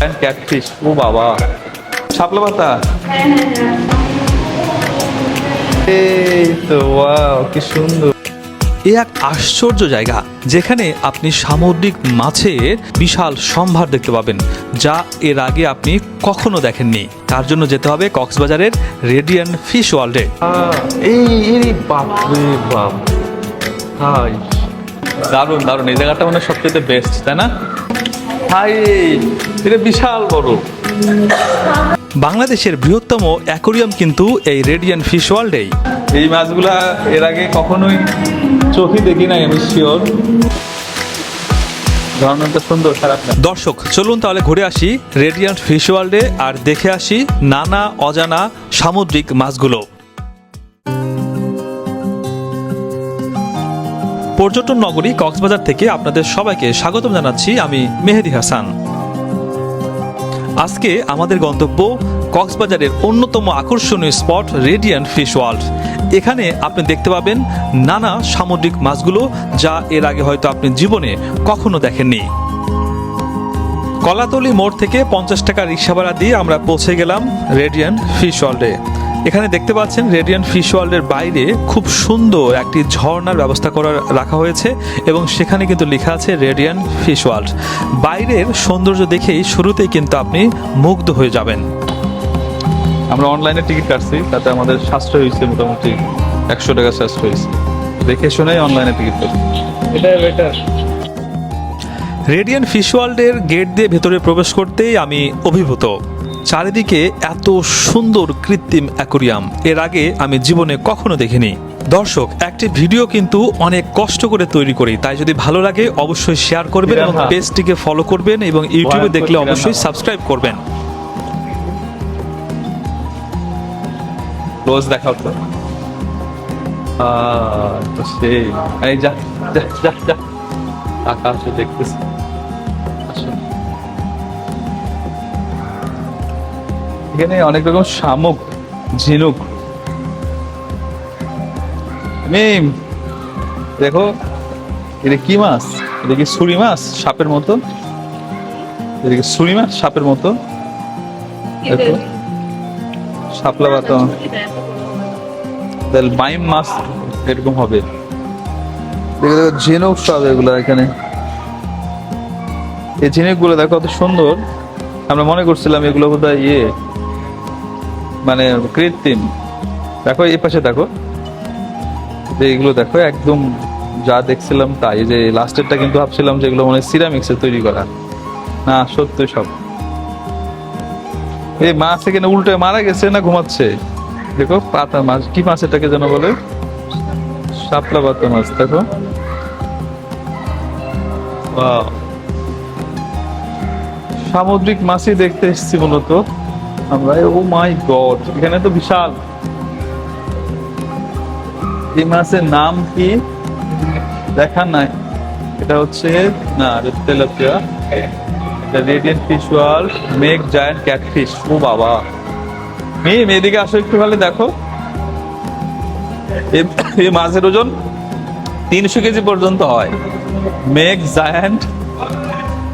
Catfish ও বাবা শাপলা পাতা এই তো ওয়াও কি সুন্দর। এ এক আশ্চর্য জায়গা যেখানে আপনি সামুদ্রিক মাছের বিশাল সম্ভার দেখতে পাবেন যা এর আগে আপনি কখনো দেখেননি। তার জন্য যেতে হবে কক্সবাজারের রেডিয়ান ফিশ ওয়ার্ল্ডে। এই এই বাপ রে বাপ। হাই। দারুণ দারুণ। এই জায়গাটা মানে সবচেয়ে বেস্ট তাই না? হাই। এটা বিশাল বড়। বাংলাদেশের বৃহত্তম অ্যাকোরিয়াম কিন্তু এই রেডিয়ান ফিশ ওয়ার্ল্ডেই। এই মাছগুলা এর আগে কখনোই চোখে দেখি নাই আমি শিওর সুন্দর খারাপ না। দর্শক চলুন তাহলে ঘুরে আসি রেডিয়ান্ট ফিশ ওয়ার্ল্ডে আর দেখে আসি নানা অজানা সামুদ্রিক মাছগুলো। পর্যটন নগরী কক্সবাজার থেকে আপনাদের সবাইকে স্বাগতম জানাচ্ছি আমি মেহেদি হাসান। আজকে আমাদের গন্তব্য কক্সবাজারের অন্যতম আকর্ষণীয় স্পট রেডিয়ান ফিশ ওয়ার্ল্ড। এখানে আপনি দেখতে পাবেন নানা সামুদ্রিক মাছগুলো যা এর আগে হয়তো আপনি জীবনে কখনো দেখেননি। কলাতলি মোড় থেকে পঞ্চাশ টাকা রিক্সা ভাড়া দিয়ে আমরা পৌঁছে গেলাম রেডিয়ান ফিশ ওয়ার্ল্ডে। এখানে দেখতে পাচ্ছেন রেডিয়ান ফিশ ওয়ার্ল্ডের বাইরে খুব সুন্দর একটি ঝর্ণার ব্যবস্থা করা রাখা হয়েছে এবং সেখানে কিন্তু লেখা আছে রেডিয়ান ফিশ ওয়ার্ল্ড বাইরের সৌন্দর্য দেখেই শুরুতেই কিন্তু আপনি মুগ্ধ হয়ে যাবেন। আমরা অনলাইনে টিকিট কাটছি তাতে আমাদের সাশ্রয় হয়েছে মোটামুটি একশো টাকা সাশ্রয় হয়েছে। দেখে শুনেই অনলাইনে টিকিট কাটছি। এটা বেটার রেডিয়ান ফিশ ওয়ার্ল্ডের গেট দিয়ে ভেতরে প্রবেশ করতেই আমি অভিভূত। চারিদিকে এত সুন্দর কৃত্রিম অ্যাকোরিয়াম। এর আগে আমি জীবনে কখনো দেখিনি। দর্শক একটি ভিডিও কিন্তু অনেক কষ্ট করে তৈরি করি। তাই যদি ভালো লাগে অবশ্যই শেয়ার করবেন এবং। পেজটিকে ফলো করবেন এবং ইউটিউবে দেখলে অবশ্যই সাবস্ক্রাইব করবেন। ক্লোজ দেখাও তো। আহ, সেই। যা যা যা যা। আকাশে দেখতেছি। এখানে অনেক রকম শামুক ঝিনুক। মিম দেখো এটা কি মাছ? এটা কি ছুরি মাছ? সাপের মতো? এটা কি ছুরি মাছ? সাপের মতো? দেখো। শাপলা তাহলে বাইম মাছ এরকম হবে। দেখো দেখো ঝিনুক সব এগুলো এখানে। এই ঝিনুকগুলো দেখো কত সুন্দর। আমরা মনে করছিলাম এগুলো বোধহয় ইয়ে। মানে কৃত্রিম। দেখো, এই পাশে দেখো। যে এগুলো দেখো, একদম যা দেখছিলাম তাই। যে লাস্টেরটা কিন্তু ভাবছিলাম যে এগুলো মানে সিরামিক্সের তৈরি করা। না, সত্যি সব। এই মাছ এখানে উল্টে মারা গেছে না ঘুমাচ্ছে? দেখো, পাতা মাছ, কি মাছ এটাকে যেন বলে? শাপলা পাতা মাছ, দেখো. সামুদ্রিক মাছই দেখতে এসেছি মূলত। আমরা, ও মাই গড, এখানে তো বিশাল। এই মাছের নাম কি? দেখা নাই। এটা হচ্ছে, না তেলাপিয়া। এটা radiant fish wall make giant catfish ও বাবা। মেয়ে মেয়েদিকে আসো একটু ভালো দেখো। এই মাছের ওজন তিনশো কেজি পর্যন্ত হয়। মেক জায়ান্ট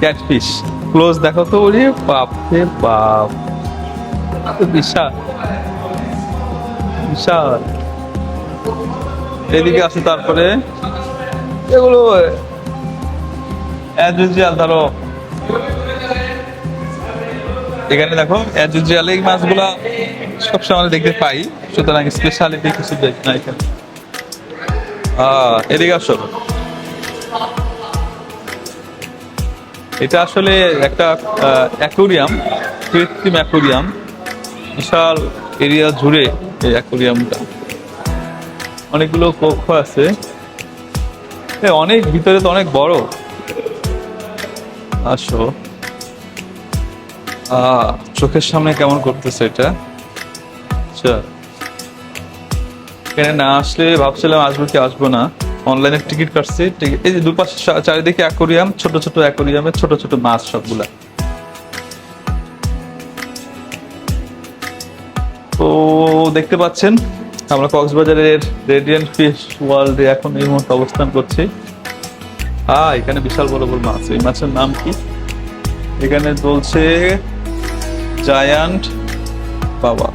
ক্যাটফিশ ক্লোজ দেখো তো, ওরে বাপ রে বাপ। বিশাল। বিশাল। এদিকে আসো তারপরে। এগুলো অ্যাজ ইউজুয়াল ধরো। এখানে দেখো অ্যাজ ইউজুয়াল এই মাছগুলা সবসময় দেখতে পাই। সুতরাং স্পেশালিটি কিছু দেখ না এখানে। এদিকে আসো। এটা আসলে একটা অ্যাকোরিয়াম কৃত্রিম অ্যাকোরিয়াম বিশাল এরিয়া জুড়ে এই অ্যাকোরিয়ামটা। অনেকগুলো কক্ষ আছে। অনেক ভিতরে তো অনেক বড়। আসো। চোখের সামনে কেমন করতেছে এটা? আচ্ছা। এখানে না আসলে ভাবছিলাম আসব কি আসব না। অনলাইনে টিকিট কাটছি। এই যে দুপাশে চারিদিকে অ্যাকোরিয়াম, ছোট ছোট অ্যাকোরিয়ামে ছোট ছোট মাছ সবগুলা। তো দেখতে পাচ্ছেন, আমরা কক্সবাজারের রেডিয়েন্ট ফিশ ওয়ার্ল্ডে এখন এই মুহূর্তে অবস্থান করছি। হ্যাঁ এখানে বিশাল বড় বড় মাছ। এই মাছের নাম কি? এখানে চলছে জায়ান্ট বাবা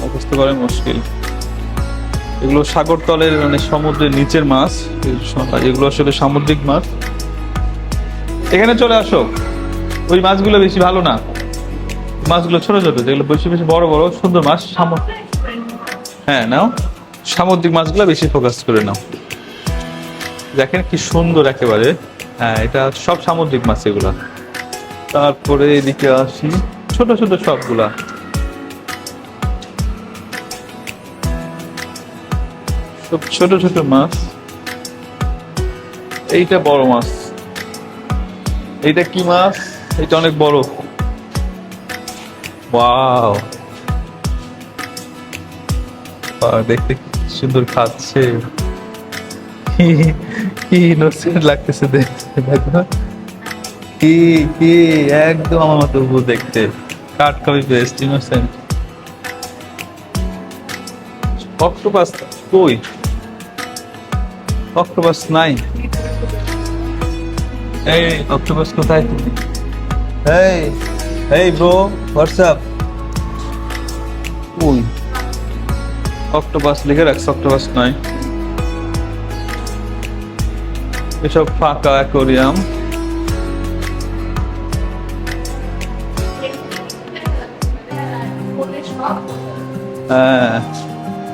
মুখস্থ করে মুশকিল। এগুলো সাগর তলের মানে সমুদ্রের নিচের মাছ। এগুলো আসলে সামুদ্রিক মাছ। এখানে চলে আসো। ওই মাছগুলো বেশি ভালো না। মাছগুলো ছোট ছোট, যেগুলো বেশি বেশি বড় বড়, সুন্দর মাছ, সামু- হ্যাঁ নাও। সামুদ্রিক মাছগুলো বেশি ফোকাস করে নাও। দেখেন কি সুন্দর একেবারে। হ্যাঁ এটা সব সামুদ্রিক মাছ এগুলা। তারপরে এদিকে আসি। ছোট ছোট সবগুলা। সব ছোট ছোট মাছ। এইটা বড় মাছ। এইটা কি মাছ? এটা অনেক বড়। ওয়াও দেখতে সুন্দর খাচ্ছে। কি ইনোসেন্ট লাগতেছে দেখতে দেখো কি কি, একদম আমার মতো দেখতে। Cut copy paste innocent octopus কই? অক্টোপাস নাই। এই, অক্টোপাস কোথায়? তুমি এই এই ব্রো হোয়াটসঅ্যাপ কই অক্টোপাস লিখে রাখছে অক্টোপাস নাই এসব ফাঁকা অ্যাকোরিয়াম। হ্যাঁ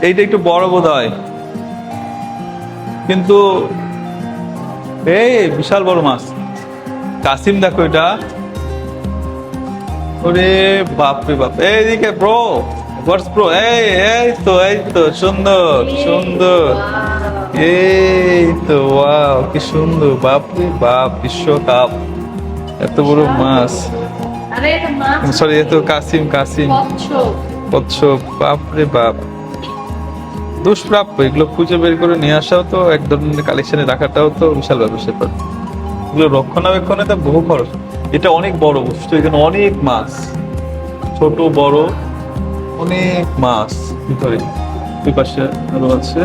এইটা একটু বড় বোধ হয় কিন্তু, এই বিশাল বড় মাছ। কাসিম দেখো এটা। ওরে বাপ। রে বাপ এইদিকে ব্রো হোয়াটস ব্রো এই এই তো এই তো সুন্দর। সুন্দর এই তো ওয়াও কি সুন্দর বাপ রে বাপ বিশ্বকাপ। এত বড় মাছ। সরি এত কাসিম কাসিম। কচ্ছপ। কচ্ছপ বাপ বাপ। দুষ্প্রাপ্য এগুলো খুঁজে বের করে নিয়ে আসাও তো এক ধরনের কালেকশনে রাখাটাও তো বিশাল স্যাপার এগুলো রক্ষণাবেক্ষণে তো বহু খরচ। এটা অনেক বড় বস্তু এখানে অনেক মাছ। ছোট, বড়, অনেক মাছ ভিতরে। দুই পাশে আরও আছে।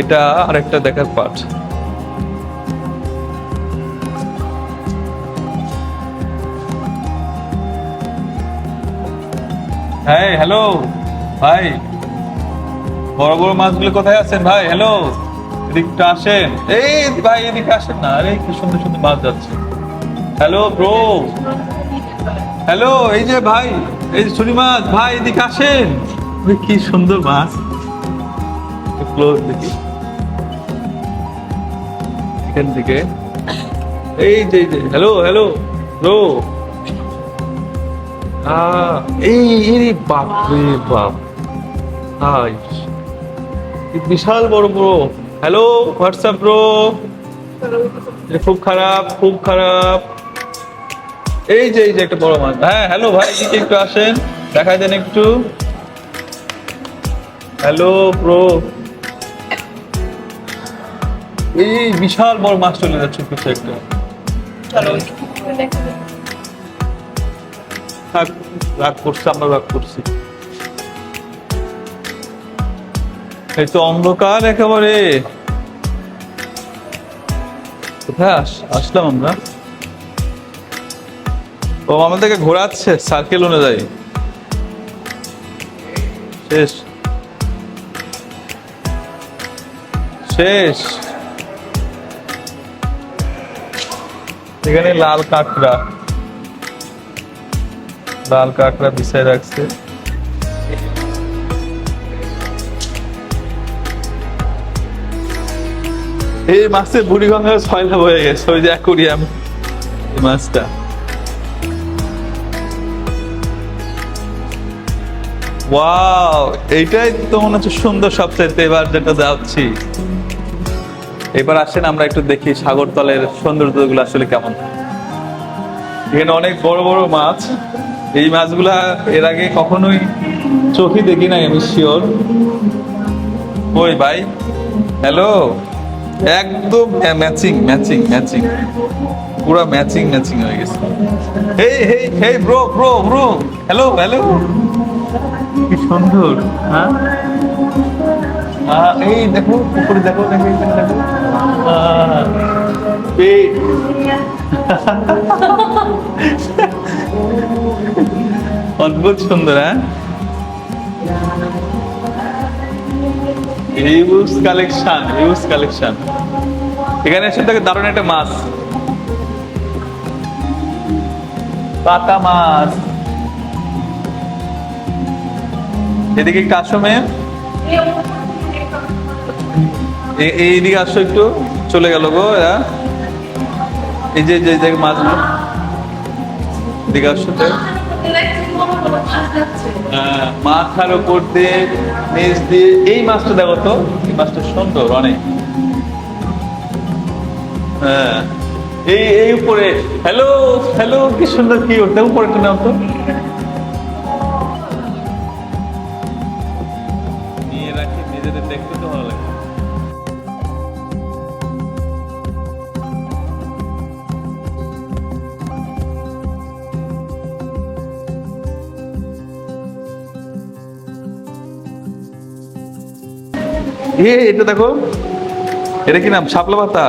এটা দেখার পাঠ। হ্যাঁ হ্যালো, ভাই। বড় বড় মাছগুলো কোথায় আছেন, ভাই? হ্যালো, এদিকটা আসেন। এই, ভাই, এদিকে আসেন না। আরে, কি সুন্দর সুন্দর মাছ যাচ্ছে। হ্যালো ব্রো হ্যালো এই যে ভাই, এই ছুরি মাছ ভাই, এদিকে আসেন। কি সুন্দর মাছ। ক্লোজ দেখি। এখান থেকে। এই যে হ্যালো হ্যালো ব্রো এই বাপ রে বাপ। হাই। বিশাল বড় ব্রো হ্যালো হোয়াটসঅ্যাপ ব্রো খুব খারাপ খুব খারাপ। এই যে এই যে একটা বড় মাছ। হ্যাঁ হ্যালো ভাই এদিকে একটু আসেন? দেখা দেন একটু। হ্যালো ব্রো এই বিশাল বড় মাছ চলে যাচ্ছে কিছু একটা। রাগ করছে আমরা রাগ করছি। এই তো অন্ধকার একেবারে। কোথায় আসলাম আমরা? ও আমাদেরকে ঘোরাচ্ছে সার্কেল অনুযায়ী শেষ। শেষ। এখানে লাল কাঁকড়া। লাল কাঁকড়া বিছায় রাখছে। এই মাছে বুড়িগঙ্গা ছয়লা হয়ে গেছে, ওই যে অ্যাকুরিয়াম। এই মাছটা। ওয়াও এইটাই তো মনে হচ্ছে সুন্দর সবচাইতে এবার যেটা যাচ্ছি। এবার আসেন, আমরা একটু দেখি সাগরতলের সৌন্দর্যগুলো আসলে কেমন। এখানে অনেক বড় বড় মাছ। এই মাছগুলা এর আগে কখনোই চোখে দেখি নাই, আমি শিওর ওই ভাই? হ্যালো একদম ম্যাচিং ম্যাচিং ম্যাচিং। পুরো ম্যাচিং ম্যাচিং হয়ে গেছে। এই hey hey bro bro bro hello hello কি সুন্দর হ্যাঁ? এই দেখো উপরে দেখো দেখো এখানে দেখো। পেট অদ্ভুত সুন্দর হ্যাঁ? Huge collection huge collection. এখানে এসে থাকে দারুণ একটা মাছ। পাতা মাছ। এদিকে একটু আসো মেয়ে। এইদিকে আসো একটু, চলে গেল গো এরা। এই যে যে যে মাছগুলো এদিকে আসো মাথার উপর দিয়ে নিচ দিয়ে, এই মাছটা দেখো তো, এই মাছটা সুন্দর অনেক। হ্যাঁ এই এই উপরে হ্যালো হ্যালো কি সুন্দর কি ওটা উপরে নাও তো। নিজেদের দেখতে তো ভালো লাগে। এ এটা দেখো। এটা কি নাম? শাপলা পাতা।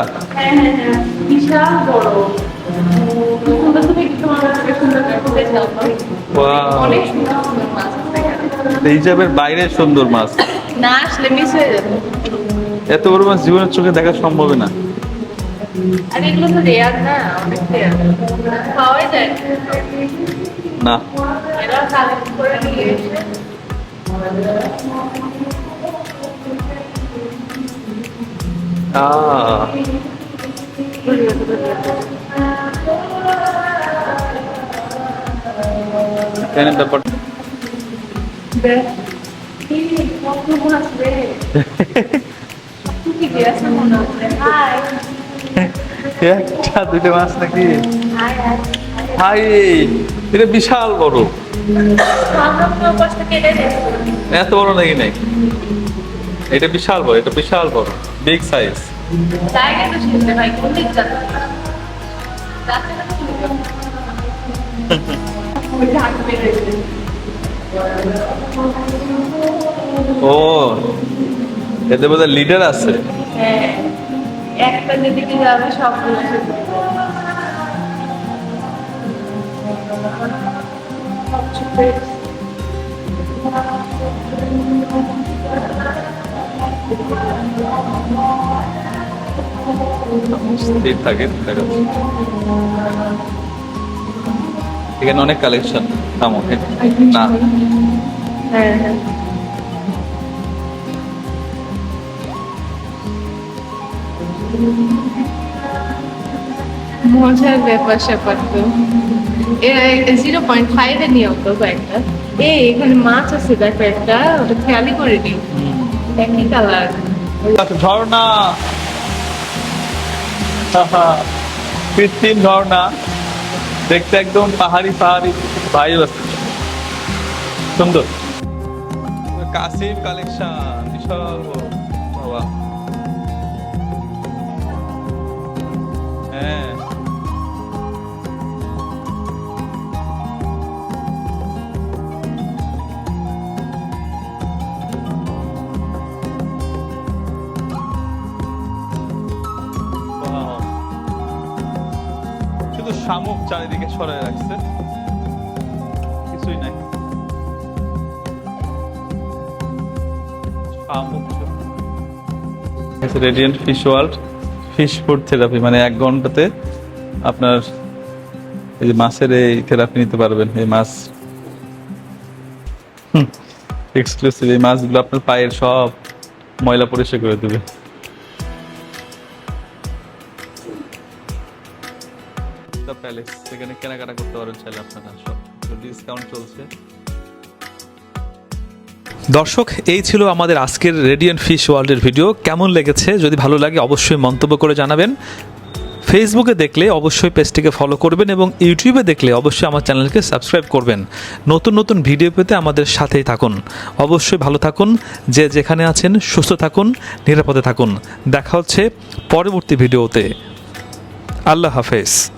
এই হিসাবের বাইরে সুন্দর মাছ। না আসলে মিস হয়ে যাবে। এত বড় মাছ জীবনের চোখে দেখা সম্ভব না। আর এগুলো তো রেয়ার না অনেক রেয়ার পাওয়াই যায়। না। এরা কালেক্ট করে নিয়ে এসে। আহ, ব্যাপার একটা মাছ নাকি? হাই, এটা বিশাল বড়। এত বড় নাকি নাই? এটা বিশাল বড়, এটা বিশাল বড় বিগ সাইজ ভাই ও এতে বোধহয় লিডার আছে। হ্যাঁ একটা যেদিকে যাবে সবগুলো স্থির থাকে এখানে অনেক কালেকশন থামো না। হ্যাঁ হ্যাঁ। মজার ব্যাপার স্যাপার তো। জিরো পয়েন্ট ফাইভে নিয়েও তো কয়েকটা এই এখানে মাছ আছে দেখো একটা ওটা খেয়ালই করে নি একই কালার আচ্ছা, ঝর্ণা। কৃত্রিম ঝর্ণা। দেখতে একদম পাহাড়ি পাহাড়ি ভাই আছে। সুন্দর। কাসিম কালেকশন বিশাল। বড়। হ্যাঁ। শুধু শামুক চারিদিকে ছড়ায় রাখছে। কিছুই নাই। শামুক radiant fish world fish food therapy মানে এক ঘন্টাতে আপনার এই যে মাছের এই থেরাপি নিতে পারবেন, এই মাছ। এক্সক্লুসিভ এই মাছগুলো আপনার পায়ের সব ময়লা পরিষ্কার করে দেবে। প্যালেস সেখানে কেনাকাটা করতে পারেন চাইলে আপনারা, সব। ডিসকাউন্ট চলছে। দর্শক, এই ছিল আমাদের আজকের রেডিয়েন্ট ফিশ ওয়ার্ল্ডের ভিডিও। কেমন লেগেছে? যদি ভালো লাগে, অবশ্যই মন্তব্য করে জানাবেন। ফেসবুকে দেখলে অবশ্যই পেজটিকে ফলো করবেন এবং ইউটিউবে দেখলে অবশ্যই আমার চ্যানেলকে সাবস্ক্রাইব করবেন। নতুন নতুন ভিডিও পেতে আমাদের সাথেই থাকুন। অবশ্যই ভালো থাকুন, যে যেখানে আছেন সুস্থ থাকুন, নিরাপদে থাকুন। দেখা হচ্ছে পরবর্তী ভিডিওতে। আল্লাহ হাফেজ।